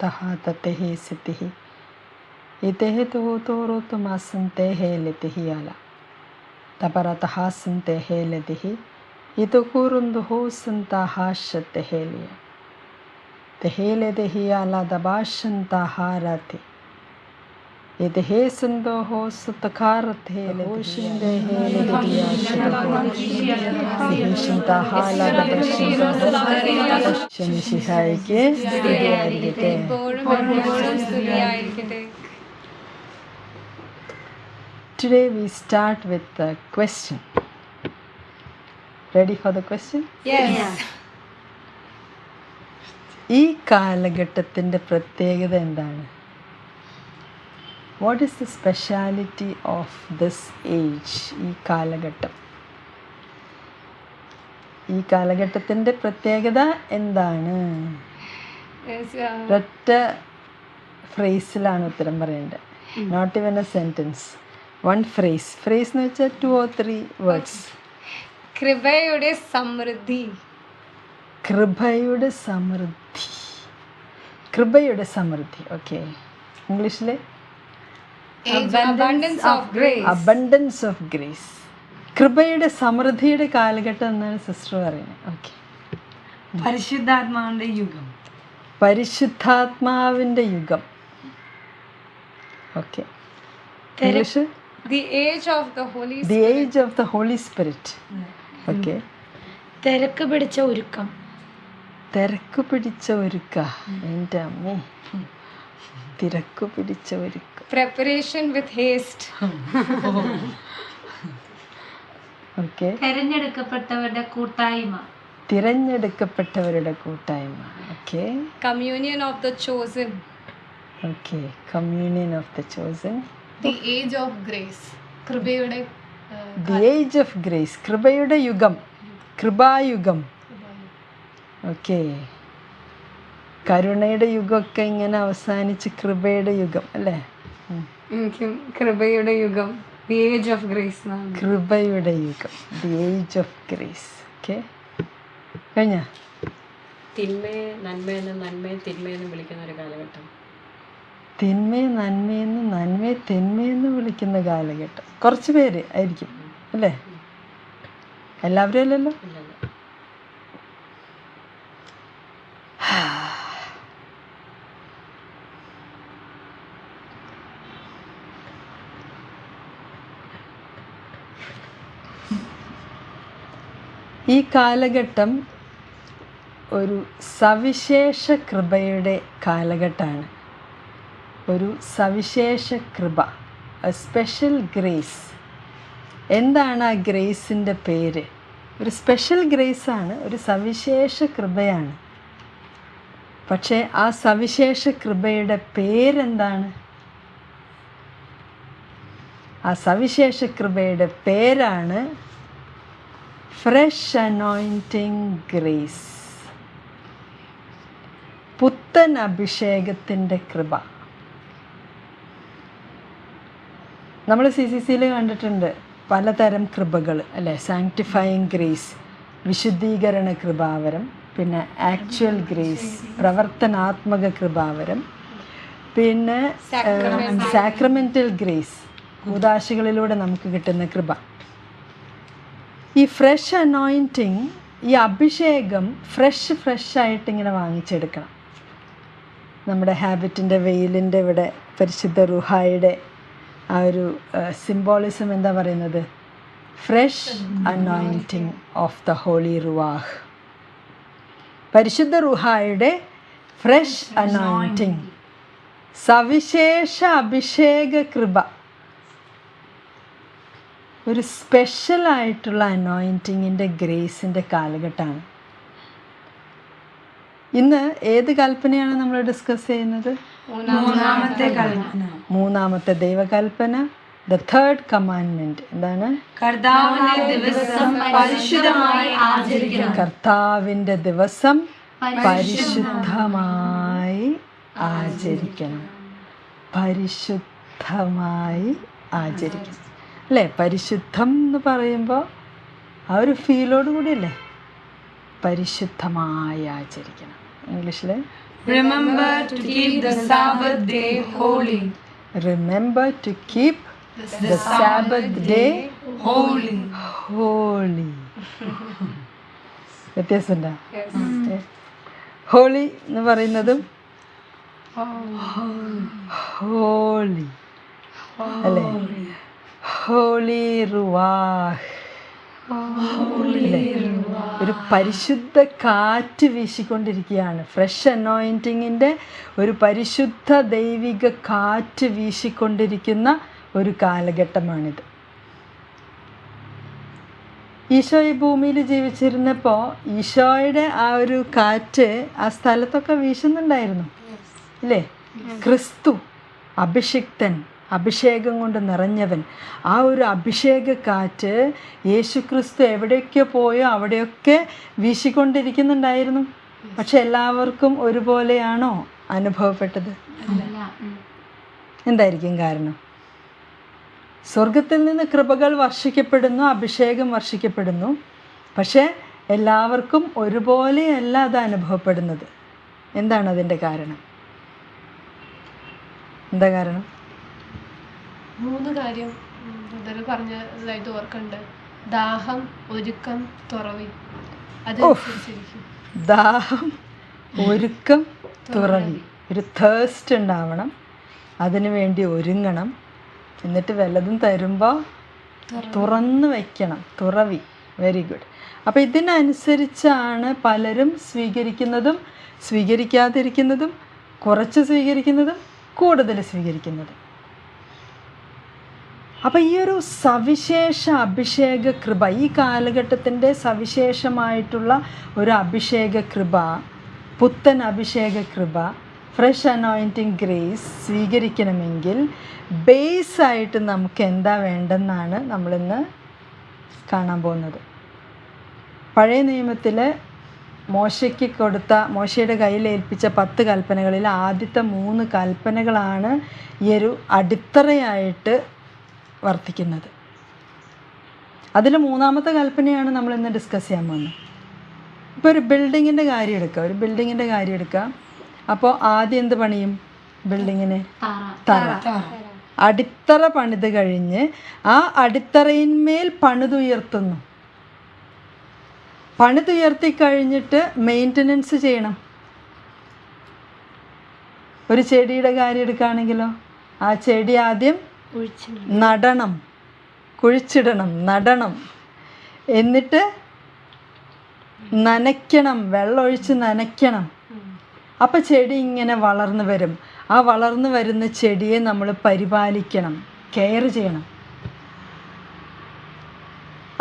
තහ තතෙහි සිතෙහි ඉතෙහි තෝතෝරොතු මසන්තේ හේලෙතෙහි යලා. තපරතහසන්තේ හේලෙතෙහි. ඉතකුරුන්දු හෝසන්තා හාශ්‍යතෙ හේලිය. තෙහේලෙතෙහි යලා දබාශන්තා හාරතේ. എപ്പോഴും സ്തുതിയായിരിക്കട്ടെ Today we start with the question. Ready for the question? Yes ഈ കാലഘട്ടത്തിന്റെ പ്രത്യേകത എന്താണ് what is the speciality of this age ഈ കാലഘട്ടം? ഈ കാലഘട്ടത്തിന്റെ പ്രത്യേകത എന്താണ്? ഒറ്റ ഫ്രേസിലാണ് ഉത്തരം പറയേണ്ടത്. Not even a sentence one phrase phrase എന്ന് വെച്ചാൽ ടു ഓർ ത്രീ വേർഡ്സ് കൃപയുടെ സമൃദ്ധി. കൃപയുടെ സമൃദ്ധി. കൃപയുടെ സമൃദ്ധി. ഓക്കെ ഇംഗ്ലീഷിൽ grace അബണ്ടൻസ് ഓഫ് ഗ്രേസ് കൃപയുടെ സമൃദ്ധിയുടെ കാലഘട്ടം എന്നാണ് സിസ്റ്റർ പറയുന്നത്. ഓക്കെ പരിശുദ്ധാത്മാവിന്റെ യുഗം. പരിശുദ്ധാത്മാവിന്റെ യുഗം. Okay English? The age of the holy the age of the holy spirit okay തിരക്ക് പിടിച്ച ഒരുക്കം. തിരക്ക് പിടിച്ച ഒരുക്ക. എന്റെ അമ്മേ. തിരക്ക് പിടിച്ച ഒരുക്ക വിത്ത് ഹേസ്റ്റ് ഓക്കെ. തെരഞ്ഞെടുക്കപ്പെട്ടവരുടെ കൂട്ടായ്മ. തിരഞ്ഞെടുക്കപ്പെട്ടവരുടെ കൂട്ടായ്മ. Okay. Communion of the chosen. Okay. Communion of the chosen the age of grace കൃപയുടെ ദി ഏജ് ഓഫ് ഗ്രേസ് കൃപയുടെ യുഗം. കൃപായുഗം. ഓക്കെ. കരുണയുടെ യുഗമൊക്കെ ഇങ്ങനെ അവസാനിച്ച് കൃപയുടെ യുഗം അല്ലേ. എനിക്കും കൃപയുടെ യുഗം ദി ഏജ് ഓഫ് ഗ്രേസ് കൃപയുടെ യുഗം the age of grace okay കഴിഞ്ഞ? തിന്മയെ നന്മയെന്ന് നന്മയെ തിന്മയെന്ന് വിളിക്കുന്ന ഒരു കാലഘട്ടം. തിന്മയെ നന്മയെന്ന് നന്മയെ തിന്മയെന്ന് വിളിക്കുന്ന കാലഘട്ടം. കുറച്ച് പേര് ആയിരിക്കും അല്ലേ? എല്ലാവരും അല്ലല്ലോ? ഈ കാലഘട്ടം ഒരു സവിശേഷ കൃപയുടെ കാലഘട്ടമാണ്. ഒരു സവിശേഷ കൃപ എ സ്പെഷ്യൽ ഗ്രേസ് എന്താണ് ആ ഗ്രേസിന്റെ പേര്? ഒരു സ്പെഷ്യൽ ഗ്രേസാണ് ഒരു സവിശേഷ കൃപയാണ്. പക്ഷേ ആ സവിശേഷ കൃപയുടെ പേരെന്താണ്? ആ സവിശേഷ കൃപയുടെ പേരാണ് ഫ്രഷ് അനോയിന്റിങ് ഗ്രേസ് പുത്തൻ അഭിഷേകത്തിന്റെ കൃപ. നമ്മൾ സി സി സിയിൽ കണ്ടിട്ടുണ്ട് പലതരം കൃപകൾ അല്ലേ? സാങ്ക്ടിഫയിങ് ഗ്രേസ് വിശുദ്ധീകരണ കൃപാവരം പിന്നെ ആക്ച്വൽ ഗ്രേസ് പ്രവർത്തനാത്മക കൃപാവരം പിന്നെ സാക്രമെന്റൽ ഗ്രേസ് കൂതാശികളിലൂടെ നമുക്ക് കിട്ടുന്ന കൃപ. ഈ ഫ്രഷ് അനോയിന്റിങ് ഈ അഭിഷേകം ഫ്രഷ് ഫ്രഷ് ആയിട്ട് ഇങ്ങനെ വാങ്ങിച്ചെടുക്കണം. നമ്മുടെ ഹാബിറ്റിന്റെ വെയിലിന്റെ ഇവിടെ പരിശുദ്ധ റുഹായുടെ ആ ഒരു സിംബോളിസം എന്താ പറയുന്നത്? Fresh anointing of the holy ruach പരിശുദ്ധ റുഹായുടെ ഫ്രഷ് അനോയിന്റിങ് സവിശേഷ അഭിഷേക കൃപ. ഒരു സ്പെഷ്യലായിട്ടുള്ള അനോയിന്റിങ്ങിന്റെ ഗ്രേസിന്റെ കാലഘട്ടമാണ്. ഇന്ന് ഏത് കൽപ്പനയാണ് നമ്മൾ ഡിസ്കസ് ചെയ്യുന്നത്? മൂന്നാമത്തെ കൽപ്പന. മൂന്നാമത്തെ ദൈവകൽപ്പന ദ തേർഡ് കമാൻഡ്മെന്റ് എന്താണ്? കർത്താവിന്റെ ദിവസം പരിശുദ്ധമായി ആചരിക്കണം. കർത്താവിന്റെ ദിവസം പരിശുദ്ധമായി ആചരിക്കണം. പരിശുദ്ധമായി ആചരിക്കണം. അല്ലേ? പരിശുദ്ധം എന്ന് പറയുമ്പോൾ ആ ഒരു ഫീലോട് കൂടിയല്ലേ? പരിശുദ്ധമായി ആചരിക്കണം. ഇംഗ്ലീഷിൽ Remember to keep the sabbath day holy remember to keep the sabbath day holy holy വ്യത്യാസമുണ്ടോ? Holy എന്ന് പറയുന്നതും ഹോളി അല്ലേ? ഹോളി റുവാഹ്? ഒരു പരിശുദ്ധ കാറ്റ് വീശിക്കൊണ്ടിരിക്കുകയാണ്. ഫ്രഷ് അനോയിന്റിങ്ങിന്റെ ഒരു പരിശുദ്ധ ദൈവിക കാറ്റ് വീശിക്കൊണ്ടിരിക്കുന്ന ഒരു കാലഘട്ടമാണിത്. ഈശോ ഈ ഭൂമിയിൽ ജീവിച്ചിരുന്നപ്പോൾ ഈശോയുടെ ആ ഒരു കാറ്റ് ആ സ്ഥലത്തൊക്കെ വീശുന്നുണ്ടായിരുന്നു. അല്ലേ ക്രിസ്തു അഭിഷിക്തൻ. അഭിഷേകം കൊണ്ട് നിറഞ്ഞവൻ. ആ ഒരു അഭിഷേക കാറ്റ് യേശു ക്രിസ്തു എവിടെയൊക്കെ പോയോ അവിടെയൊക്കെ വീശിക്കൊണ്ടിരിക്കുന്നുണ്ടായിരുന്നു. പക്ഷെ എല്ലാവർക്കും ഒരുപോലെയാണോ അനുഭവപ്പെട്ടത്? എന്തായിരിക്കും കാരണം? സ്വർഗത്തിൽ നിന്ന് കൃപകൾ വർഷിക്കപ്പെടുന്നു അഭിഷേകം വർഷിക്കപ്പെടുന്നു. പക്ഷേ എല്ലാവർക്കും ഒരുപോലെയല്ല അത് അനുഭവപ്പെടുന്നത്. എന്താണ് അതിന്റെ കാരണം? എന്താ കാരണം? മൂന്ന് കാര്യം ബ്രദർ പറഞ്ഞതായിട്ട് ഓർക്കുന്നുണ്ട് ദാഹം ഒരുക്കം തുറവി. അതനുസരിച്ചിരിക്കും ദാഹം ഒരുക്കം തുറവി. ഒരു തേഴ്സ്റ്റ് ഉണ്ടാവണം. അതിനു വേണ്ടി ഒരുങ്ങണം. എന്നിട്ട് വല്ലതും തരുമ്പോൾ തുറന്നു വയ്ക്കണം തുറവി. വെരി ഗുഡ് അപ്പോൾ ഇതിനനുസരിച്ചാണ് പലരും സ്വീകരിക്കുന്നതും സ്വീകരിക്കാതിരിക്കുന്നതും കുറച്ച് സ്വീകരിക്കുന്നതും കൂടുതൽ സ്വീകരിക്കുന്നതും. അപ്പോൾ ഈ ഒരു സവിശേഷ അഭിഷേക കൃപ ഈ കാലഘട്ടത്തിന്റെ സവിശേഷമായിട്ടുള്ള ഒരു അഭിഷേക കൃപ പുത്തൻ അഭിഷേക കൃപ ഫ്രഷ് അനോയിന്റിങ് ഗ്രേസ് സ്വീകരിക്കണമെങ്കിൽ ബേസ് ആയിട്ട് നമുക്ക് എന്താ വേണ്ടെന്നാണ് നമ്മളിന്ന് കാണാൻ പോകുന്നത്. പഴയ നിയമത്തിൽ മോശയ്ക്ക് കൊടുത്ത മോശയുടെ കയ്യിൽ ഏൽപ്പിച്ച പത്ത് കൽപ്പനകളിൽ ആദ്യത്തെ മൂന്ന് കൽപ്പനകളാണ് ഈ ഒരു അടിത്തറയായിട്ട് വർത്തിക്കുന്നത്. അതിൽ മൂന്നാമത്തെ കൽപ്പനയാണ് നമ്മൾ ഇന്ന് ഡിസ്കസ് ചെയ്യാൻ പോകുന്നത്. ഇപ്പോൾ ഒരു ബിൽഡിങ്ങിന്റെ കാര്യം എടുക്കുക ഒരു ബിൽഡിങ്ങിന്റെ കാര്യം എടുക്കുക അപ്പോൾ ആദ്യം എന്ത് പണിയും ബിൽഡിങ്ങിന് തറ. അടിത്തറ പണിത് കഴിഞ്ഞ് ആ അടിത്തറയിന്മേൽ പണിതുയർത്തുന്നു പണിതുയർത്തി കഴിഞ്ഞിട്ട് മെയിന്റനൻസ് ചെയ്യണം. ഒരു ചെടിയുടെ കാര്യം എടുക്കുകയാണെങ്കിലോ? ആ ചെടി ആദ്യം നടണം. കുഴിച്ചിടണം നടണം. എന്നിട്ട് നനയ്ക്കണം വെള്ളമൊഴിച്ച് നനയ്ക്കണം. അപ്പം ചെടി ഇങ്ങനെ വളർന്നു വരും. ആ വളർന്നു വരുന്ന ചെടിയെ നമ്മൾ പരിപാലിക്കണം കെയർ ചെയ്യണം.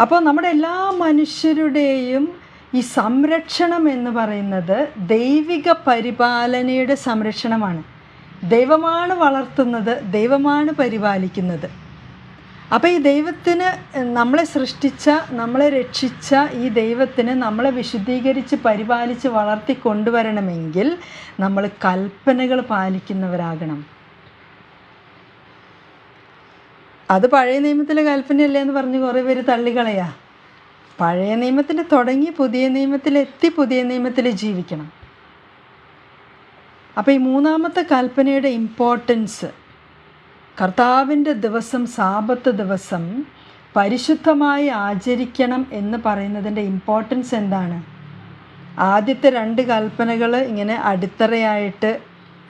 അപ്പോൾ നമ്മുടെ എല്ലാ മനുഷ്യരുടെയും ഈ സംരക്ഷണം എന്ന് പറയുന്നത് ദൈവിക പരിപാലനയുടെ സംരക്ഷണമാണ്. ദൈവമാണ് വളർത്തുന്നത് ദൈവമാണ് പരിപാലിക്കുന്നത്. അപ്പോൾ ഈ ദൈവത്തിന് നമ്മളെ സൃഷ്ടിച്ച നമ്മളെ രക്ഷിച്ച ഈ ദൈവത്തിന് നമ്മളെ വിശുദ്ധീകരിച്ച് പരിപാലിച്ച് വളർത്തി കൊണ്ടുവരണമെങ്കിൽ നമ്മൾ കൽപ്പനകൾ പാലിക്കുന്നവരാകണം. അത് പഴയ നിയമത്തിലെ കൽപ്പനയല്ലേ എന്ന് പറഞ്ഞ് കുറേ പേര് തള്ളികളയാ പഴയ നിയമത്തിൽ തുടങ്ങി പുതിയ നിയമത്തിലെത്തി പുതിയ നിയമത്തിൽ ജീവിക്കണം. അപ്പോൾ ഈ മൂന്നാമത്തെ കൽപ്പനയുടെ ഇമ്പോർട്ടൻസ് കർത്താവിന്റെ ദിവസം സാപത്ത് ദിവസം പരിശുദ്ധമായി ആചരിക്കണം എന്ന് പറയുന്നതിന്റെ ഇമ്പോർട്ടൻസ് എന്താണ്? ആദ്യത്തെ രണ്ട് കൽപ്പനകൾ ഇങ്ങനെ അടിത്തറയായിട്ട്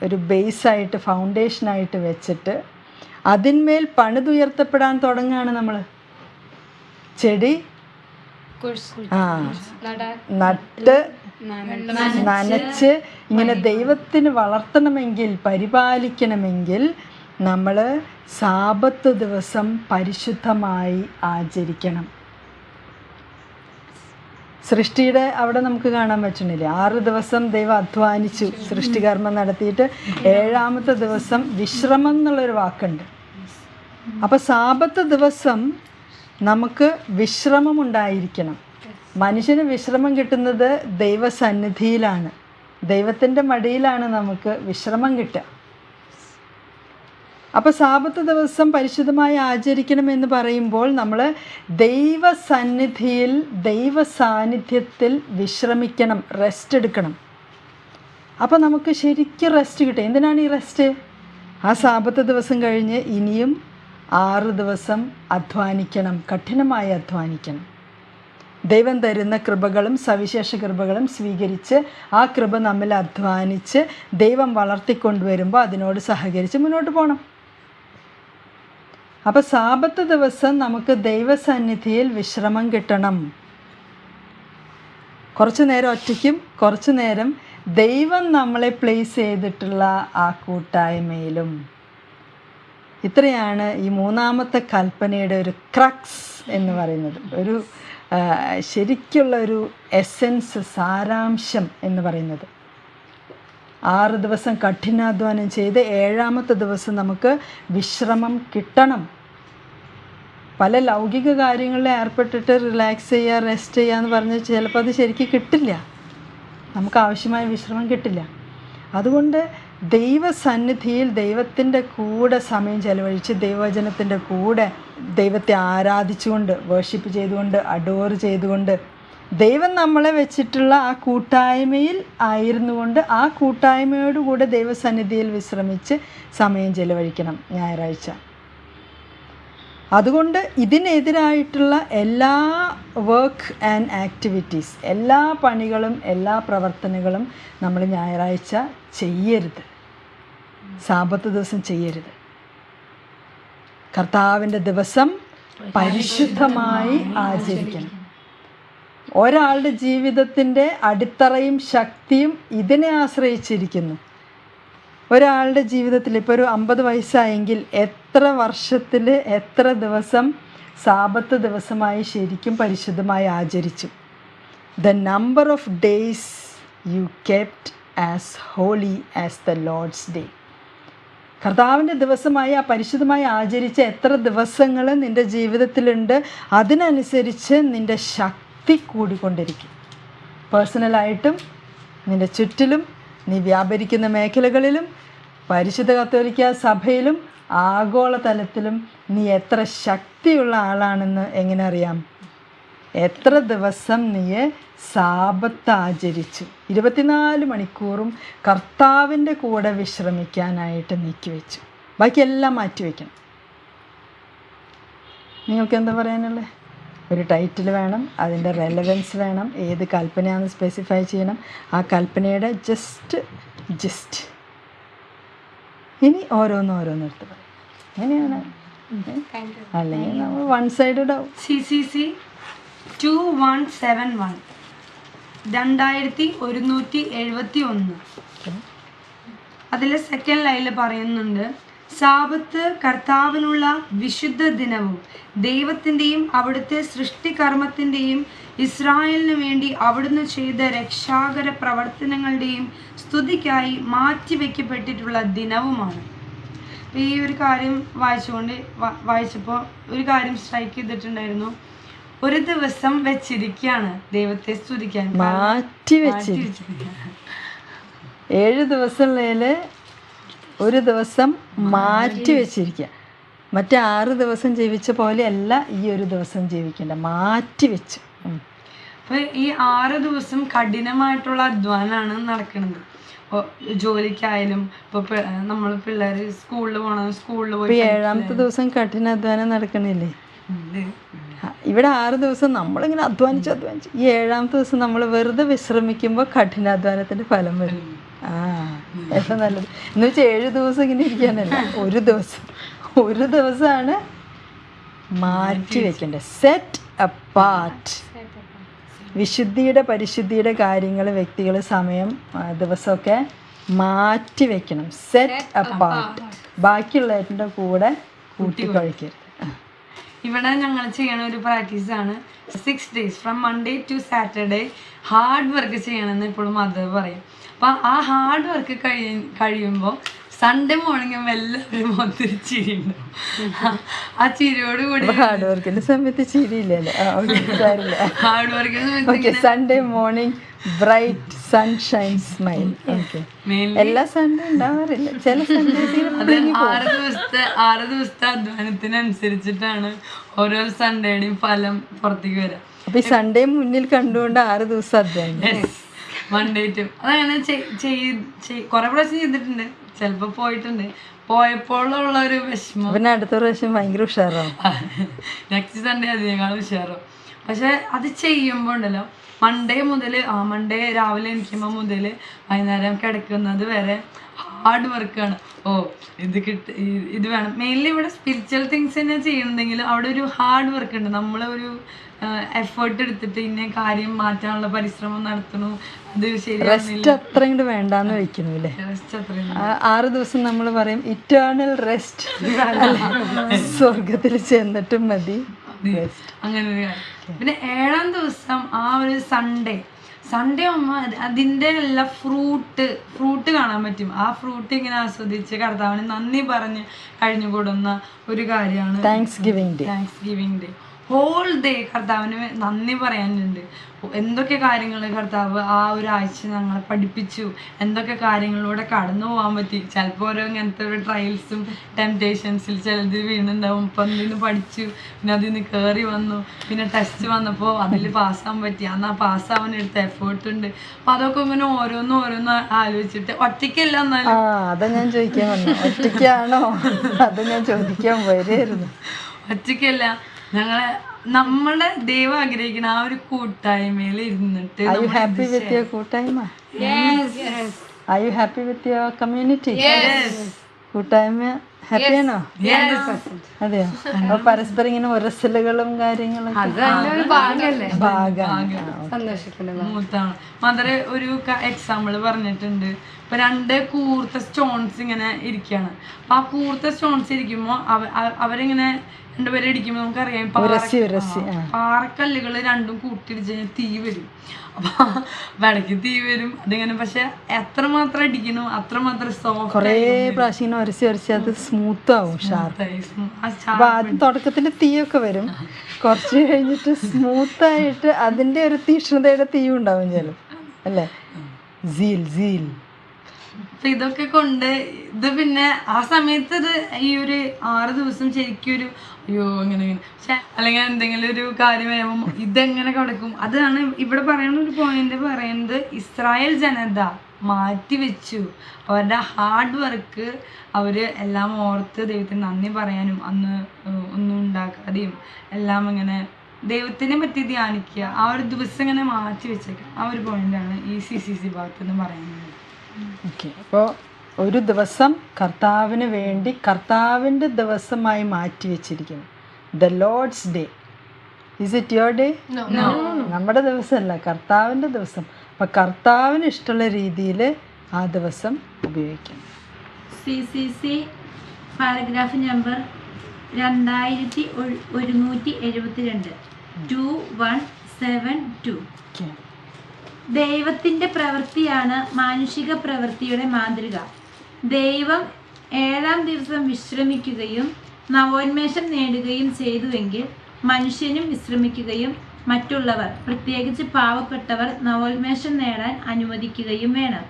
ഒരു ബേസായിട്ട് ഫൗണ്ടേഷനായിട്ട് വെച്ചിട്ട് അതിന്മേൽ പണിതുയർത്തപ്പെടാൻ തുടങ്ങുകയാണ് നമ്മൾ ചെടി ആ. നട്ട് നനച്ച് ഇങ്ങനെ ദൈവത്തിന് വളർത്തണമെങ്കിൽ പരിപാലിക്കണമെങ്കിൽ നമ്മൾ സാപത്ത് ദിവസം പരിശുദ്ധമായി ആചരിക്കണം. സൃഷ്ടിയുടെ അവിടെ നമുക്ക് കാണാൻ പറ്റണില്ലേ ആറ് ദിവസം ദൈവം അധ്വാനിച്ചു സൃഷ്ടികർമ്മം നടത്തിയിട്ട് ഏഴാമത്തെ ദിവസം വിശ്രമം എന്നുള്ളൊരു വാക്കുണ്ട്. അപ്പോൾ സാപത്ത് ദിവസം നമുക്ക് വിശ്രമം ഉണ്ടായിരിക്കണം മനുഷ്യന് വിശ്രമം കിട്ടുന്നത് ദൈവസന്നിധിയിലാണ്. ദൈവത്തിന്റെ മടിയിലാണ് നമുക്ക് വിശ്രമം കിട്ടുക. അപ്പോൾ സാപത്ത് ദിവസം പരിശുദ്ധമായി ആചരിക്കണമെന്ന് പറയുമ്പോൾ നമ്മൾ ദൈവസന്നിധിയിൽ ദൈവ സാന്നിധ്യത്തിൽ വിശ്രമിക്കണം റെസ്റ്റ് എടുക്കണം. അപ്പോൾ നമുക്ക് ശരിക്കും റെസ്റ്റ് കിട്ടും എന്തിനാണ് ഈ റെസ്റ്റ് ആ സാപത്ത് ദിവസം കഴിഞ്ഞ് ഇനിയും ആറ് ദിവസം അധ്വാനിക്കണം കഠിനമായി അധ്വാനിക്കണം. ദൈവം തരുന്ന കൃപകളും സവിശേഷ കൃപകളും സ്വീകരിച്ച് ആ കൃപ നമ്മൾ അധ്വാനിച്ച് ദൈവം വളർത്തിക്കൊണ്ടുവരുമ്പോൾ അതിനോട് സഹകരിച്ച് മുന്നോട്ട് പോകണം അപ്പോൾ സാപത്ത് ദിവസം നമുക്ക് ദൈവസന്നിധിയിൽ വിശ്രമം കിട്ടണം. കുറച്ച് നേരം ഒറ്റയ്ക്കും കുറച്ച് നേരം ദൈവം നമ്മളെ പ്ലേസ് ചെയ്തിട്ടുള്ള ആ കൂട്ടായ്മയിലും ഇത്രയാണ് ഈ മൂന്നാമത്തെ കൽപ്പനയുടെ ഒരു ക്രക്സ് എന്ന് പറയുന്നത്. ഒരു ശരിക്കുള്ള ഒരു എസെൻസ് സാരാംശം എന്ന് പറയുന്നത്. ആറ് ദിവസം കഠിനാധ്വാനം ചെയ്ത് ഏഴാമത്തെ ദിവസം നമുക്ക് വിശ്രമം കിട്ടണം. പല ലൗകിക കാര്യങ്ങളിൽ ഏർപ്പെട്ടിട്ട് റിലാക്സ് ചെയ്യുക റെസ്റ്റ് ചെയ്യുക എന്ന് പറഞ്ഞ് ചിലപ്പോൾ അത് ശരിക്കും കിട്ടില്ല. നമുക്ക് ആവശ്യമായ വിശ്രമം കിട്ടില്ല. അതുകൊണ്ട് ദൈവസന്നിധിയിൽ ദൈവത്തിന്റെ കൂടെ സമയം ചെലവഴിച്ച് ദൈവവചനത്തിന്റെ കൂടെ ദൈവത്തെ ആരാധിച്ചുകൊണ്ട് വേർഷിപ്പ് ചെയ്തുകൊണ്ട് അഡോർ ചെയ്തുകൊണ്ട് ദൈവം നമ്മളെ വെച്ചിട്ടുള്ള ആ കൂട്ടായ്മയിൽ ആയിരുന്നു കൊണ്ട് ആ കൂട്ടായ്മയോടുകൂടെ ദൈവസന്നിധിയിൽ വിശ്രമിച്ച് സമയം ചെലവഴിക്കണം ഞായറാഴ്ച. അതുകൊണ്ട് ഇതിനെതിരായിട്ടുള്ള എല്ലാ വർക്ക് ആൻഡ് ആക്ടിവിറ്റീസ് എല്ലാ പണികളും എല്ലാ പ്രവർത്തനങ്ങളും നമ്മൾ ഞായറാഴ്ച ചെയ്യരുത്. സാപത്ത് ദിവസം ചെയ്യരുത്. കർത്താവിന്റെ ദിവസം പരിശുദ്ധമായി ആചരിക്കണം. ഒരാളുടെ ജീവിതത്തിന്റെ അടിത്തറയും ശക്തിയും ഇതിനെ ആശ്രയിച്ചിരിക്കുന്നു. ഒരാളുടെ ജീവിതത്തിൽ ഇപ്പോൾ ഒരു അമ്പത് വയസ്സായെങ്കിൽ എത്ര വർഷത്തിൽ എത്ര ദിവസം സാപത്ത് ദിവസമായി ശരിക്കും പരിശുദ്ധമായി ആചരിച്ചു. The number of days you kept as holy as the lord's day കർത്താവിന്റെ ദിവസമായി ആ പരിശുദ്ധമായി ആചരിച്ച എത്ര ദിവസങ്ങൾ നിന്റെ ജീവിതത്തിലുണ്ട് അതിനനുസരിച്ച് നിന്റെ ശക്തി കൂടിക്കൊണ്ടിരിക്കും. പേഴ്സണലായിട്ടും നിന്റെ ചുറ്റിലും നീ വ്യാപരിക്കുന്ന മേഖലകളിലും പരിശുദ്ധ കത്തോലിക്ക സഭയിലും ആഗോളതലത്തിലും നീ എത്ര ശക്തിയുള്ള ആളാണെന്ന് എങ്ങനെ അറിയാം? എത്ര ദിവസം നീ സാപത്ത് ആചരിച്ച് ഇരുപത്തിനാല് മണിക്കൂറും കർത്താവിന്റെ കൂടെ വിശ്രമിക്കാനായിട്ട് നീക്കിവെച്ചു. ബാക്കിയെല്ലാം മാറ്റിവെക്കണം. നിങ്ങൾക്ക് എന്താ പറയാനുള്ളത് ഒരു ടൈറ്റിൽ വേണം അതിന്റെ റെലവൻസ് വേണം ഏത് കൽപ്പനയാണെന്ന് സ്പെസിഫൈ ചെയ്യണം. ആ കൽപ്പനയുടെ ജസ്റ്റ് ജസ്റ്റ് ഇനി ഓരോന്ന് ഓരോന്ന് എടുത്ത് പറയും. അങ്ങനെയാണ് അല്ലെങ്കിൽ നമ്മൾ one side ഇടാവും C C C two one seven one രണ്ടായിരത്തി ഒരുന്നൂറ്റി എഴുപത്തി ഒന്ന് അതിൽ സെക്കൻഡ് ലൈനിൽ പറയുന്നുണ്ട് സാപത്ത് കർത്താവിനുള്ള വിശുദ്ധ ദിനവും ദൈവത്തിന്റെയും അവിടുത്തെ സൃഷ്ടികർമ്മത്തിന്റെയും ഇസ്രായേലിന് വേണ്ടി അവിടുന്ന് ചെയ്ത രക്ഷാകര പ്രവർത്തനങ്ങളുടെയും സ്തുതിക്കായി മാറ്റിവെക്കപ്പെട്ടിട്ടുള്ള ദിനവുമാണ്. ഈ ഒരു കാര്യം വായിച്ചുകൊണ്ട് വായിച്ചപ്പോൾ ഒരു കാര്യം സ്ട്രൈക്ക് ചെയ്തിട്ടുണ്ടായിരുന്നു. ഒരു ദിവസം വെച്ചിരിക്കുകയാണ് ദൈവത്തെ സ്തുതിക്കാൻ മാറ്റി വെച്ചിരിക്കുക ഏഴ് ദിവസമുള്ളതിൽ ഒരു ദിവസം മാറ്റി വെച്ചിരിക്കുക മറ്റേ ആറ് ദിവസം ജീവിച്ച പോലെ പോലെയല്ല ഈ ഒരു ദിവസം ജീവിക്കേണ്ട മാറ്റി വെച്ചു. അപ്പോൾ അപ്പൊ ഈ ആറ് ദിവസം കഠിനമായിട്ടുള്ള അധ്വാനമാണ് നടക്കുന്നത് ജോലിക്കായാലും ഇപ്പൊ നമ്മൾ പിള്ളേര് സ്കൂളിൽ പോകണം സ്കൂളിൽ പോയി ഏഴാമത്തെ ദിവസം കഠിനാധ്വാനം നടക്കണില്ലേ? ഇവിടെ ആറ് ദിവസം നമ്മളിങ്ങനെ അധ്വാനിച്ച് അധ്വാനിച്ച്. ഈ ഏഴാമത്തെ ദിവസം നമ്മൾ വെറുതെ വിശ്രമിക്കുമ്പോൾ കഠിനാധ്വാനത്തിന്റെ ഫലം വരും. ആ ഏറ്റവും നല്ലത്. എന്ന് വെച്ചാൽ ഏഴ് ദിവസം ഇങ്ങനെ ഇരിക്കാനല്ല ഒരു ദിവസം. ഒരു ദിവസമാണ് മാറ്റി വെക്കേണ്ടത്. സെറ്റ് അപ്പാർട്ട് വിശുദ്ധിയുടെ പരിശുദ്ധിയുടെ കാര്യങ്ങൾ വ്യക്തികൾ സമയം ദിവസമൊക്കെ മാറ്റി വെക്കണം. സെറ്റ് അപ്പാർട്ട് ബാക്കിയുള്ളതിന്റെ കൂടെ കൂട്ടി കഴിക്കരുത്. ആ. ഇവിടെ ഞങ്ങൾ ചെയ്യണ ഒരു പ്രാക്ടീസ് ആണ്. Six days from Monday to Saturday hard work ചെയ്യണമെന്ന് ഇപ്പോഴും മദർ പറയും. അപ്പം ആ ഹാർഡ് വർക്ക് കഴി കഴിയുമ്പോൾ സൺഡേ മോർണിംഗ് എല്ലാവരും ഒത്തിരി ചിരിയുണ്ടാവും ആ ചിരിയോട് കൂടി ഹാർഡ് വർക്കിന്റെ സമയത്ത് ചിരിയില്ലല്ലോ. ഹാർഡ് വർക്കിന് okay Sunday morning bright sunshine smile okay എല്ലാ സൺഡേ ഉണ്ടാവാറില്ല. ചില സൺഡേ ആറ് ദിവസത്തെ ആറ് ദിവസത്തെ അധ്വാനത്തിനനുസരിച്ചിട്ടാണ് ഓരോ സൺഡേയുടെയും ഫലം പുറത്തേക്ക് വരാം. അപ്പൊ ഈ സൺഡേ മുന്നിൽ കണ്ടുകൊണ്ട് ആറ് ദിവസം അധ്വാനം മൺഡേ ടു അതങ്ങനെ കുറെ പ്രാവശ്യം ചെയ്തിട്ടുണ്ട്. ചിലപ്പോ പോയിട്ടുണ്ട്. പോയപ്പോഴുള്ള ഒരു വിഷമം പിന്നെ അടുത്ത പ്രാവശ്യം ഭയങ്കര ഉഷാറാവും. നെക്സ്റ്റ് സൺഡേ അതിനേക്കാൾ ഉഷാറാവും. പക്ഷെ അത് ചെയ്യുമ്പോൾ ഉണ്ടല്ലോ മൺഡേ മുതൽ ആ മൺഡേ രാവിലെ എണീക്കുമ്പോൾ മുതൽ വൈകുന്നേരം കിടക്കുന്നത് വരെ ഹാർഡ് വർക്കാണ് ഓ ഇത് കിട്ട ഇത് വേണം. മെയിൻലി ഇവിടെ സ്പിരിച്വൽ തിങ്സ് തന്നെ ചെയ്യണമെങ്കിൽ അവിടെ ഒരു ഹാർഡ് വർക്ക് ഉണ്ട്. നമ്മൾ ഒരു എഫേർട്ട് എടുത്തിട്ട് ഇന്ന കാര്യം മാറ്റാനുള്ള പരിശ്രമം നടത്തണു അത് റെസ്റ്റ് അത്ര ഇങ്ങോട്ട് വേണ്ടാന്ന് വെക്കുന്നു അല്ലേ? അത്രയും ആറ് ദിവസം നമ്മൾ പറയും ഇറ്റേണൽ റെസ്റ്റ് സ്വർഗത്തിൽ ചെന്നിട്ടും മതി. അങ്ങനെ പിന്നെ ഏഴാം ദിവസം ആ ഒരു സൺഡേ സൺഡേ ആകുമ്പോൾ അതിന്റെ എല്ലാ ഫ്രൂട്ട് ഫ്രൂട്ട് കാണാൻ പറ്റും. ആ ഫ്രൂട്ട് ഇങ്ങനെ ആസ്വദിച്ച് കർത്താവിന് നന്ദി പറഞ്ഞ് കഴിഞ്ഞുകൂടുന്ന ഒരു കാര്യമാണ് Thanksgiving Day Thanksgiving Day whole day കർത്താവിന് നന്ദി പറയാനുണ്ട്. എന്തൊക്കെ കാര്യങ്ങൾ കർത്താവ് ആ ഒരു ആഴ്ച ഞങ്ങളെ പഠിപ്പിച്ചു? എന്തൊക്കെ കാര്യങ്ങളിലൂടെ കടന്നു പോകാൻ പറ്റി? ചിലപ്പോൾ ഓരോ ഇങ്ങനത്തെ ഒരു ട്രയൽസും ടെംപ്റ്റേഷൻസിൽ ചിലത് വീണുണ്ടാവും. ഇപ്പം അതിൽ നിന്ന് പഠിച്ചു. പിന്നെ അതിൽ നിന്ന് കയറി വന്നു. പിന്നെ ടെസ്റ്റ് വന്നപ്പോൾ അതിൽ പാസ്സാൻ പറ്റി. അന്ന് ആ പാസ്സാവാൻ എടുത്ത എഫേർട്ട് ഉണ്ട്. അപ്പം അതൊക്കെ ഇങ്ങനെ ഓരോന്നും ഓരോന്നും ആലോചിച്ചിട്ട് ഒറ്റയ്ക്കല്ല എന്നാലും. അതാ ഞാൻ ചോദിക്കാൻ വന്നു. ഒറ്റയ്ക്കാണോ? അത് ഞാൻ ചോദിക്കാൻ ഒറ്റയ്ക്കല്ല. ഞങ്ങളെ നമ്മളെ ദൈവം ആഗ്രഹിക്കുന്ന ആ ഒരു കൂട്ടായ്മയിൽ ഇരുന്നിട്ട് I you happy with your കൂട്ടായ്മ? I you happy with your community കൂട്ടായ്മ ഹാപ്പിയാണോ അതെയോ? അപ്പൊ പരസ്പരം ഇങ്ങനെ ഉരസലുകളും കാര്യങ്ങളും മദർ ഒരു എക്സാമ്പിൾ പറഞ്ഞിട്ടുണ്ട്. ഇപ്പൊ രണ്ട് കൂർത്ത സ്റ്റോൺസ് ഇങ്ങനെ ഇരിക്കുകയാണ് അപ്പൊ ആ കൂർത്ത സ്റ്റോൺസ് ഇരിക്കുമ്പോൾ അവരിങ്ങനെ രണ്ടുപേരും ഇടിക്കുമ്പോൾ നമുക്കറിയാം പാറ- പാറക്കല്ലുകൾ രണ്ടും കൂട്ടിയിടിച്ച് കഴിഞ്ഞാൽ തീ വരും. അപ്പൊ വിളക്ക് തീ വരും. അതിങ്ങനെ പക്ഷെ എത്രമാത്രം അടിക്കണോ അത്രമാത്രം സോഫ്റ്റ് കുറേ പ്രാവശ്യം ഇങ്ങനെ ഉരസി ഉരസി അത് സ്മൂത്ത് ആവും അപ്പൊ ആദ്യം തുടക്കത്തിൽ തീയൊക്കെ വരും. കുറച്ച് കഴിഞ്ഞിട്ട് സ്മൂത്ത് ആയിട്ട് അതിന്റെ ഒരു തീക്ഷ്ണതയുടെ തീ ഉണ്ടാവും ചില അല്ലേ? സീൽ സീൽ ഇതൊക്കെ കൊണ്ട് ഇത് പിന്നെ ആ സമയത്ത് ഇത് ഈ ഒരു ആറ് ദിവസം ശരിക്കും ഒരു അയ്യോ അങ്ങനെ പക്ഷെ അല്ലെങ്കിൽ എന്തെങ്കിലും ഒരു കാര്യം വരുമ്പോൾ ഇതെങ്ങനെ കിടക്കും? അതാണ് ഇവിടെ പറയുന്ന ഒരു പോയിന്റ് പറയുന്നത് ഇസ്രായേൽ ജനത മാറ്റി വെച്ചു അവരുടെ ഹാർഡ് വർക്ക് അവർ എല്ലാം ഓർത്ത് ദൈവത്തിന് നന്ദി പറയാനും അന്ന് ഒന്നും ഉണ്ടാക്കാതെയും എല്ലാം അങ്ങനെ ദൈവത്തിനെ പറ്റി ധ്യാനിക്കുക. ആ ഒരു ദിവസം ഇങ്ങനെ മാറ്റി വെച്ചേക്കാം ആ ഒരു പോയിന്റാണ് ഈ സി സി സി ഭാഗത്ത് നിന്ന് പറയുന്നത്. ഓക്കെ അപ്പോൾ ഒരു ദിവസം കർത്താവിന് വേണ്ടി കർത്താവിന്റെ ദിവസമായി മാറ്റി വെച്ചിരിക്കുന്നു. The lord's day is it your day നമ്മുടെ ദിവസമല്ല കർത്താവിന്റെ ദിവസം. അപ്പം കർത്താവിന് ഇഷ്ടമുള്ള രീതിയിൽ ആ ദിവസം ഉപയോഗിക്കണം C C C paragraph number രണ്ടായിരത്തി ഒരു- ഒരുന്നൂറ്റി എഴുപത്തിരണ്ട്. ടു വൺ സെവൻ ടു ദൈവത്തിന്റെ പ്രവൃത്തിയാണ് മാനുഷിക പ്രവൃത്തിയുടെ മാതൃക. ദൈവം ഏഴാം ദിവസം വിശ്രമിക്കുകയും നവോന്മേഷം നേടുകയും ചെയ്തുവെങ്കിൽ മനുഷ്യനും വിശ്രമിക്കുകയും മറ്റുള്ളവർ പ്രത്യേകിച്ച് പാവപ്പെട്ടവർ നവോന്മേഷം നേടാൻ അനുവദിക്കുകയും വേണം.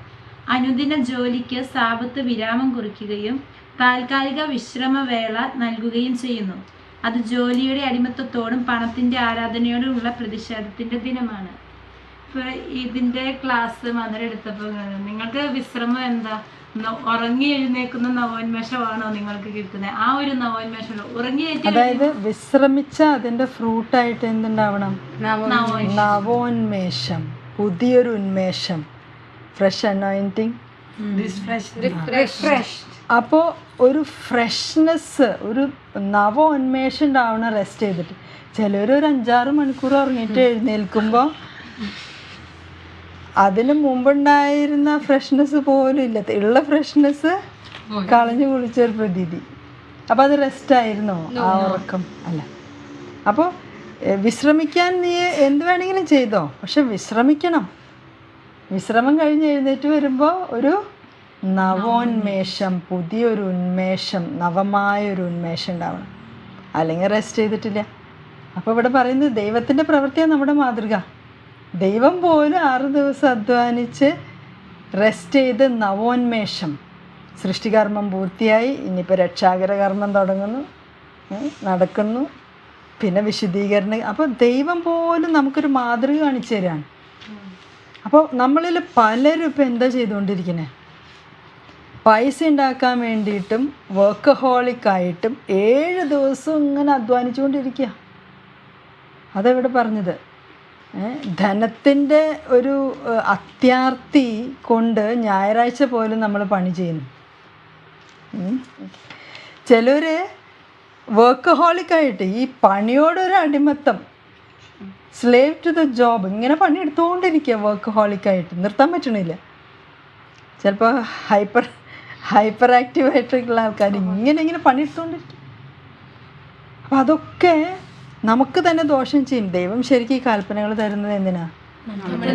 അനുദിന ജോലിക്ക് സാപത്ത് വിരാമം കുറിക്കുകയും താൽക്കാലിക വിശ്രമവേള നൽകുകയും ചെയ്യുന്നു. അത് ജോലിയുടെ അടിമത്തത്തോടും പണത്തിന്റെ ആരാധനയോടുമുള്ള പ്രതിഷേധത്തിന്റെ ദിനമാണ്. ഇപ്പൊ ഇതിന്റെ ക്ലാസ് മധുര എടുത്തപ്പോൾ നിങ്ങൾക്ക് വിശ്രമം എന്താ? ഉറങ്ങി എഴുന്നേക്കുന്ന നവോന്മേഷമാണോ നിങ്ങൾക്ക് കിട്ടുന്നത്. ആ ഒരു നവോന്മേഷം ഉറങ്ങി അതായത് വിശ്രമിച്ച അതിന്റെ ഫ്രൂട്ട് ആയിട്ട് എന്തുണ്ടാവണം? നവോന്മേഷം. നവോന്മേഷം. പുതിയൊരു ഉന്മേഷം. ഫ്രഷ് അനോയിന്റിങ് അപ്പോൾ ഒരു ഫ്രഷ്നെസ് ഒരു നവ ഉന്മേഷം ഉണ്ടാവണം റെസ്റ്റ് ചെയ്തിട്ട്. ചിലർ ഒരു അഞ്ചാറ് മണിക്കൂർ ഉറങ്ങിയിട്ട് എഴുന്നേൽക്കുമ്പോൾ അതിന് മുമ്പുണ്ടായിരുന്ന ഫ്രഷ്നെസ് പോലും ഇല്ല. ഉള്ള ഫ്രഷ്നെസ് കളഞ്ഞു കുളിച്ചൊരു പ്രതീതി. അപ്പോൾ അത് റെസ്റ്റ് ആയിരുന്നോ? ആ ഉറക്കം. അല്ല. അപ്പോൾ വിശ്രമിക്കാൻ നീ എന്ത് വേണമെങ്കിലും ചെയ്തോ? പക്ഷെ വിശ്രമിക്കണം. വിശ്രമം കഴിഞ്ഞ് എഴുന്നേറ്റ് വരുമ്പോൾ ഒരു നവോന്മേഷം പുതിയൊരു ഉന്മേഷം നവമായൊരു ഉന്മേഷം ഉണ്ടാവണം. അല്ലെങ്കിൽ റെസ്റ്റ് ചെയ്തിട്ടില്ല. അപ്പോൾ ഇവിടെ പറയുന്നത് ദൈവത്തിന്റെ പ്രവൃത്തിയാണ് നമ്മുടെ മാതൃക. ദൈവം പോലും ആറ് ദിവസം അധ്വാനിച്ച് റെസ്റ്റ് ചെയ്ത് നവോന്മേഷം സൃഷ്ടികർമ്മം പൂർത്തിയായി. ഇനിയിപ്പോൾ രക്ഷാകര കർമ്മം തുടങ്ങുന്നു. നടക്കുന്നു. പിന്നെ വിശുദ്ധീകരണം അപ്പോൾ ദൈവം പോലും നമുക്കൊരു മാതൃക കാണിച്ചു തരാണ്. അപ്പോൾ നമ്മളിൽ പലരും ഇപ്പം എന്താ ചെയ്തുകൊണ്ടിരിക്കുന്നത് പൈസ ഉണ്ടാക്കാൻ വേണ്ടിയിട്ടും വർക്ക് ഹോളിക്കായിട്ടും ഏഴ് ദിവസവും ഇങ്ങനെ അധ്വാനിച്ചുകൊണ്ടിരിക്കുക അതെവിടെ പറഞ്ഞത്? ധനത്തിന്റെ ഒരു അത്യാർത്തി കൊണ്ട് ഞായറാഴ്ച പോലും നമ്മൾ പണി ചെയ്യുന്നു. ചിലർ വർക്കഹോളിക്കായിട്ട് ഈ പണിയോടൊരു അടിമത്തം. സ്ലേവ് ടു ദ ജോബ് ഇങ്ങനെ പണിയെടുത്തുകൊണ്ടിരിക്കുക വർക്കഹോളിക്കായിട്ട് നിർത്താൻ പറ്റണില്ല. ചിലപ്പോൾ ഹൈപ്പർ ഹൈപ്പർ ആക്റ്റീവ് ആയിട്ടുള്ള ആൾക്കാർ ഇങ്ങനെ ഇങ്ങനെ പണിയെടുത്തുകൊണ്ടിരിക്കും അപ്പം അതൊക്കെ നമുക്ക് തന്നെ ദോഷം ചെയ്യും. ദൈവം ശരിക്കും ഈ കൽപ്പനകൾ തരുന്നത് എന്തിനാ?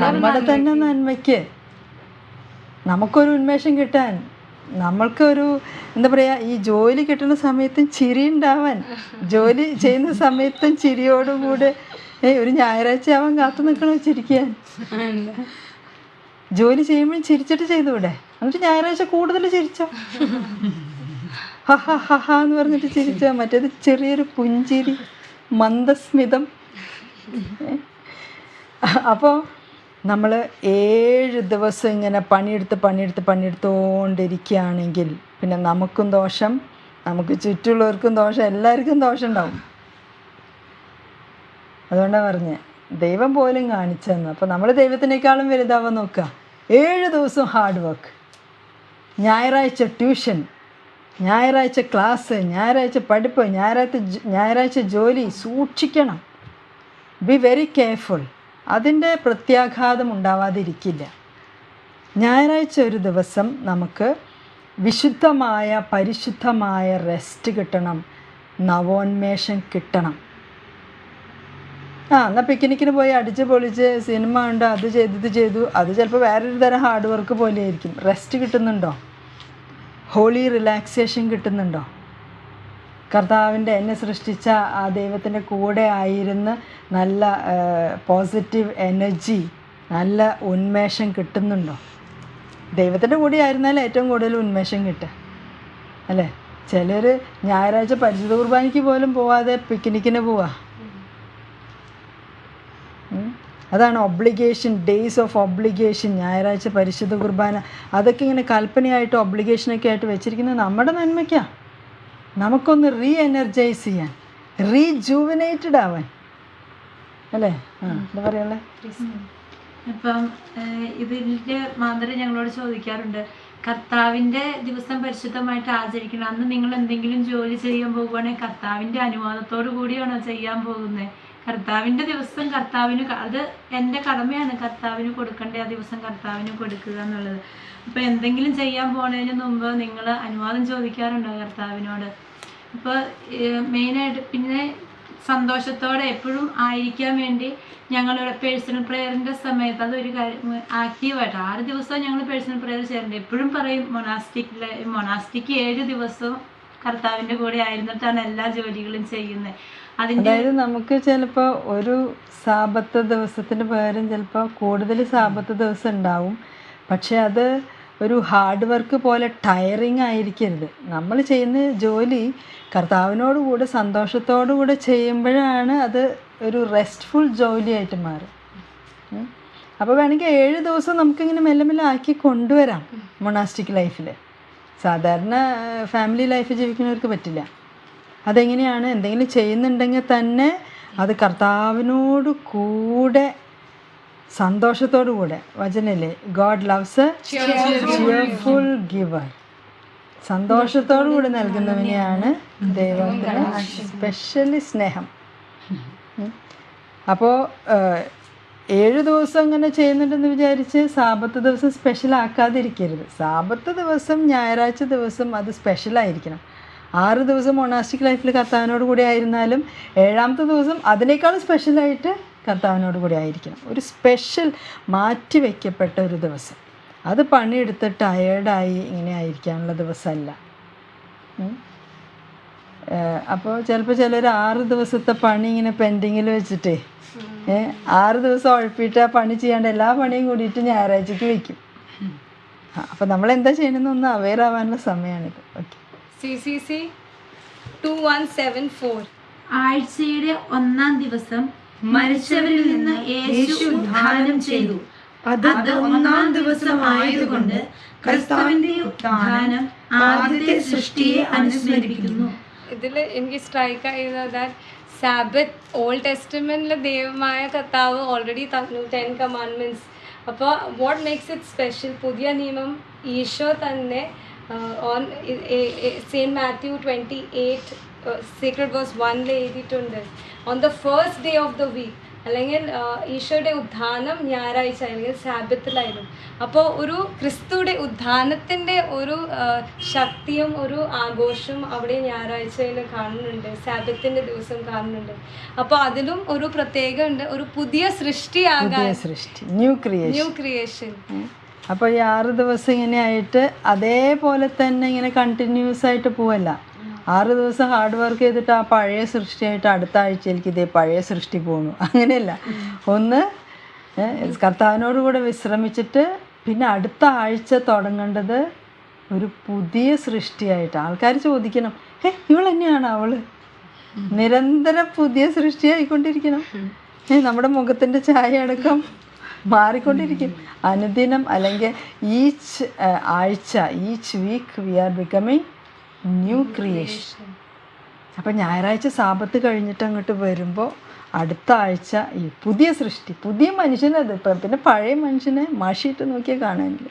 നമ്മുടെ തന്നെ നന്മയ്ക്ക്. നമുക്കൊരു ഉന്മേഷം കിട്ടാൻ. നമ്മൾക്കൊരു എന്താ പറയുക ഈ ജോലി കിട്ടുന്ന സമയത്തും ചിരി ഉണ്ടാവാൻ. ജോലി ചെയ്യുന്ന സമയത്തും ചിരിയോടുകൂടെ ഏയ് ഒരു ഞായറാഴ്ച ആവാൻ കാത്തു നിൽക്കണോ ചിരിക്കാൻ ജോലി ചെയ്യുമ്പോൾ ചിരിച്ചിട്ട് ചെയ്തുകൂടെ? എന്നിട്ട് ഞായറാഴ്ച കൂടുതൽ ചിരിച്ചോ? ഹ ഹ ഹ എന്ന് പറഞ്ഞിട്ട് ചിരിച്ചോ മറ്റേത് ചെറിയൊരു പുഞ്ചിരി. മന്ദസ്മിതം. അപ്പോൾ നമ്മൾ ഏഴ് ദിവസം ഇങ്ങനെ പണിയെടുത്ത് പണിയെടുത്ത് പണിയെടുത്തുകൊണ്ടിരിക്കുകയാണെങ്കിൽ പിന്നെ നമുക്കും ദോഷം നമുക്ക് ചുറ്റുള്ളവർക്കും ദോഷം എല്ലാവർക്കും ദോഷം ഉണ്ടാവും. അതുകൊണ്ടാണ് പറഞ്ഞത് ദൈവം പോലും കാണിച്ചെന്ന്. അപ്പോൾ നമ്മൾ ദൈവത്തിനേക്കാളും വലുതാവാൻ നോക്കുക. ഏഴ് ദിവസം ഹാർഡ് വർക്ക് ഞായറാഴ്ച ട്യൂഷൻ ഞായറാഴ്ച ക്ലാസ് ഞായറാഴ്ച പഠിപ്പ് ഞായറാഴ്ച ഞായറാഴ്ച ജോലി സൂക്ഷിക്കണം. ബി വെരി കെയർഫുൾ അതിന്റെ പ്രത്യാഘാതം ഉണ്ടാവാതിരിക്കില്ല. ഞായറാഴ്ച ഒരു ദിവസം നമുക്ക് വിശുദ്ധമായ പരിശുദ്ധമായ റെസ്റ്റ് കിട്ടണം. നവോന്മേഷം കിട്ടണം. ആ എന്നാൽ പിക്നിക്കിന് പോയി അടിച്ച് പൊളിച്ച് സിനിമ ഉണ്ട് അത് ചെയ്തത് ചെയ്തു. അത് ചിലപ്പോൾ വേറൊരു തരം ഹാർഡ് വർക്ക് പോലെ ആയിരിക്കും റെസ്റ്റ് കിട്ടുന്നുണ്ടോ? ഹോളി റിലാക്സേഷൻ കിട്ടുന്നുണ്ടോ? കർത്താവിന്റെ എന്നെ സൃഷ്ടിച്ച ആ ദൈവത്തിന്റെ കൂടെ ആയിരുന്ന് നല്ല പോസിറ്റീവ് എനർജി നല്ല ഉന്മേഷം കിട്ടുന്നുണ്ടോ? ദൈവത്തിന്റെ കൂടെ ആയിരുന്നാലും ഏറ്റവും കൂടുതൽ ഉന്മേഷം കിട്ടുക അല്ലേ? ചിലർ ഞായറാഴ്ച പരിശുദ്ധ കുർബാനയ്ക്ക് പോലും പോവാതെ പിക്നിക്കിന് പോവാ. അതാണ് ഒബ്ലിഗേഷൻ ഡേയ്സ് ഓഫ് ഒബ്ലിഗേഷൻ ഞായറാഴ്ച പരിശുദ്ധ കുർബാന. അതൊക്കെ ഇങ്ങനെ കൽപ്പനയായിട്ട് ഒബ്ലിഗേഷനൊക്കെ ആയിട്ട് വെച്ചിരിക്കുന്നത് നമ്മുടെ നന്മയ്ക്കാണ് നമുക്കൊന്ന് റീ എനർജൈസ് ചെയ്യാൻ റീജൂവിനേറ്റഡ് ആവാൻ. അല്ലേ? എന്താ പറയുള്ളേ ഇപ്പം ഇതിന്റെ മാതൃ ഞങ്ങളോട് ചോദിക്കാറുണ്ട് കർത്താവിന്റെ ദിവസം പരിശുദ്ധമായിട്ട് ആചരിക്കണം. അന്ന് നിങ്ങൾ എന്തെങ്കിലും ജോലി ചെയ്യാൻ പോകുവാണെങ്കിൽ കർത്താവിന്റെ അനുവാദത്തോടു കൂടിയാണോ ചെയ്യാൻ പോകുന്നത്? കർത്താവിന്റെ ദിവസം കർത്താവിന് അത് എന്റെ കടമയാണ് കർത്താവിന് കൊടുക്കേണ്ട ആ ദിവസം കർത്താവിന് കൊടുക്കുക എന്നുള്ളത്. അപ്പൊ എന്തെങ്കിലും ചെയ്യാൻ പോണതിന് മുമ്പ് നിങ്ങൾ അനുവാദം ചോദിക്കാറുണ്ടോ കർത്താവിനോട്? ഇപ്പോൾ മെയിനായിട്ട് പിന്നെ സന്തോഷത്തോടെ എപ്പോഴും ആയിരിക്കാൻ വേണ്ടി ഞങ്ങളുടെ പേഴ്സണൽ പ്രെയറിന്റെ സമയത്ത് അതൊരു കാര്യം ആക്റ്റീവായിട്ട് ആറ് ദിവസവും ഞങ്ങൾ പേഴ്സണൽ പ്രെയർ ചെയ്യാറുണ്ട്. എപ്പോഴും പറയും മൊണാസ്റ്റിക്കിലെ മൊണാസ്റ്റിക്ക് ഏഴ് ദിവസവും കർത്താവിന്റെ കൂടെ ആയിരുന്നിട്ടാണ് എല്ലാ ജോലികളും ചെയ്യുന്നത് അതായത് നമുക്ക് ചിലപ്പോൾ ഒരു സാപത്ത് ദിവസത്തിന് പകരം ചിലപ്പോൾ കൂടുതൽ സാപത്ത് ദിവസം ഉണ്ടാവും. പക്ഷെ അത് ഒരു ഹാർഡ് വർക്ക് പോലെ ടയറിങ് ആയിരിക്കരുത്. നമ്മൾ ചെയ്യുന്ന ജോലി കർത്താവിനോട് കൂടെ സന്തോഷത്തോടു കൂടെ ചെയ്യുമ്പോഴാണ് അത് ഒരു റെസ്റ്റ്ഫുൾ ജോലിയായിട്ട് മാറും. അപ്പോൾ വേണമെങ്കിൽ ഏഴ് ദിവസം നമുക്കിങ്ങനെ മെല്ലെ മെല്ലെ ആക്കി കൊണ്ടുവരാം മൊണാസ്റ്റിക് ലൈഫിൽ സാധാരണ ഫാമിലി ലൈഫ് ജീവിക്കുന്നവർക്ക് പറ്റില്ല. അതെങ്ങനെയാണ്? എന്തെങ്കിലും ചെയ്യുന്നുണ്ടെങ്കിൽ തന്നെ അത് കർത്താവിനോട് കൂടെ സന്തോഷത്തോടു കൂടെ. വചനല്ലേ? ഗോഡ് ലവ്സ് ചിയർഫുൾ ഗിവർ സന്തോഷത്തോടു കൂടി നൽകുന്നവനെയാണ് ദൈവത്തിന് സ്പെഷ്യലി സ്നേഹം. അപ്പോൾ ഏഴ് ദിവസം അങ്ങനെ ചെയ്യുന്നുണ്ടെന്ന് വിചാരിച്ച് സാപത്ത് ദിവസം സ്പെഷ്യൽ ആക്കാതിരിക്കരുത്. സാപത്ത് ദിവസം ഞായറാഴ്ച ദിവസം അത് സ്പെഷ്യലായിരിക്കണം ആറ് ദിവസം മൊണാസ്റ്റിക് ലൈഫിൽ കർത്താവിനോട് കൂടി ആയിരുന്നാലും ഏഴാമത്തെ ദിവസം അതിനേക്കാളും സ്പെഷ്യലായിട്ട് കർത്താവിനോട് കൂടി ആയിരിക്കണം. ഒരു സ്പെഷ്യൽ മാറ്റി വയ്ക്കപ്പെട്ട ഒരു ദിവസം. അത് പണിയെടുത്ത് ടയേർഡായി ഇങ്ങനെ ആയിരിക്കാനുള്ള ദിവസമല്ല. അപ്പോൾ ചിലപ്പോൾ ചിലർ ആറ് ദിവസത്തെ പണി ഇങ്ങനെ പെൻഡിങ്ങിൽ വെച്ചിട്ടേ ഏഹ് ആറ് ദിവസം ഉഴപ്പിയിട്ട് ആ പണി ചെയ്യാണ്ട് എല്ലാ പണിയും കൂടിയിട്ട് ഞായറാഴ്ചക്ക് വയ്ക്കും അപ്പോൾ നമ്മൾ എന്താ ചെയ്യണമെന്ന് ഒന്ന് അവെയർ ആവാനുള്ള സമയമാണിത് okay. C C C two one seven four ആഴ്ചയുടെ ഒന്നാം ദിവസം മരിച്ചവരിൽ നിന്ന് യേശു ഉദ്ധാനം ചെയ്തു. അത് ഒന്നാം ദിവസമായതുകൊണ്ട് ക്രിസ്തുവിന്റെ ഉദ്ധാനം ആദ്യത്തെ സൃഷ്ടിയെ അനുസ്മരിപ്പിക്കുന്നു. ഇതിൽ എനിക്ക് സ്ട്രൈക്ക് ആയത് ദാറ്റ് സാബത്ത് ഓൾഡ് ടെസ്റ്റമെന്റിലെ ദൈവമായ കർത്താവ് ഓൾറെഡി തന്നു ടെൻ കമാൻഡ്മെന്റ്സ് അപ്പോൾ വാട്ട് മേക്സ് ഇറ്റ് സ്പെഷ്യൽ പുതിയ നിയമം ഈശോ തന്നെ on Saint Matthew twenty eight secret verse വണ്ണിൽ എഴുതിയിട്ടുണ്ട്. On the first day of the week അല്ലെങ്കിൽ ഈശോയുടെ ഉദ്ധാനം ഞായറാഴ്ച അല്ലെങ്കിൽ സാബത്തിലായിരുന്നു. അപ്പോൾ ഒരു ക്രിസ്തുയുടെ ഉത്ഥാനത്തിന്റെ ഒരു ശക്തിയും ഒരു ആഘോഷവും അവിടെ ഞായറാഴ്ചയിൽ കാണുന്നുണ്ട് സാബത്തിന്റെ ദിവസം കാണുന്നുണ്ട്. അപ്പോൾ അതിലും ഒരു പ്രത്യേകമുണ്ട് ഒരു പുതിയ സൃഷ്ടിയാകാൻ. സൃഷ്ടി. ന്യൂ ക്രിയേഷൻ ന്യൂ ക്രിയേഷൻ അപ്പോൾ ഈ ആറ് ദിവസം ഇങ്ങനെ ആയിട്ട് അതേപോലെ തന്നെ ഇങ്ങനെ കണ്ടിന്യൂസ് ആയിട്ട് പോവല്ല. ആറ് ദിവസം ഹാർഡ് വർക്ക് ചെയ്തിട്ട് ആ പഴയ സൃഷ്ടിയായിട്ട് അടുത്ത ആഴ്ചയിലേക്ക് ഇതേ പഴയ സൃഷ്ടി പോകുന്നു. അങ്ങനെയല്ല. ഒന്ന് കർത്താവിനോടുകൂടെ കൂടെ വിശ്രമിച്ചിട്ട് പിന്നെ അടുത്ത ആഴ്ച തുടങ്ങേണ്ടത് ഒരു പുതിയ സൃഷ്ടിയായിട്ട്. ആൾക്കാർ ചോദിക്കണം ഏ ഇവൾ തന്നെയാണ് അവൾ? നിരന്തരം പുതിയ സൃഷ്ടിയായിക്കൊണ്ടിരിക്കണം. ഏ നമ്മുടെ മുഖത്തിന്റെ ചായ അടക്കം മാറിക്കൊണ്ടിരിക്കും. അനുദിനം അല്ലെങ്കിൽ ഈച്ച് ആഴ്ച each week we are becoming new creation. അപ്പം ഞായറാഴ്ച സാപത്ത് കഴിഞ്ഞിട്ട് അങ്ങോട്ട് വരുമ്പോൾ അടുത്ത ആഴ്ച ഈ പുതിയ സൃഷ്ടി പുതിയ മനുഷ്യനത് ഇപ്പം പിന്നെ പഴയ മനുഷ്യനെ മാഷിയിട്ട് നോക്കിയാൽ കാണാനില്ല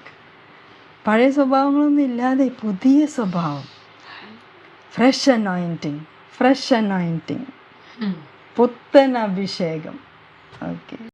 പഴയ സ്വഭാവങ്ങളൊന്നും ഇല്ലാതെ പുതിയ സ്വഭാവം. ഫ്രഷ് അനോയിന്റിങ് ഫ്രഷ് അനോയിന്റിങ് പുത്തൻ അഭിഷേകം. ഓക്കെ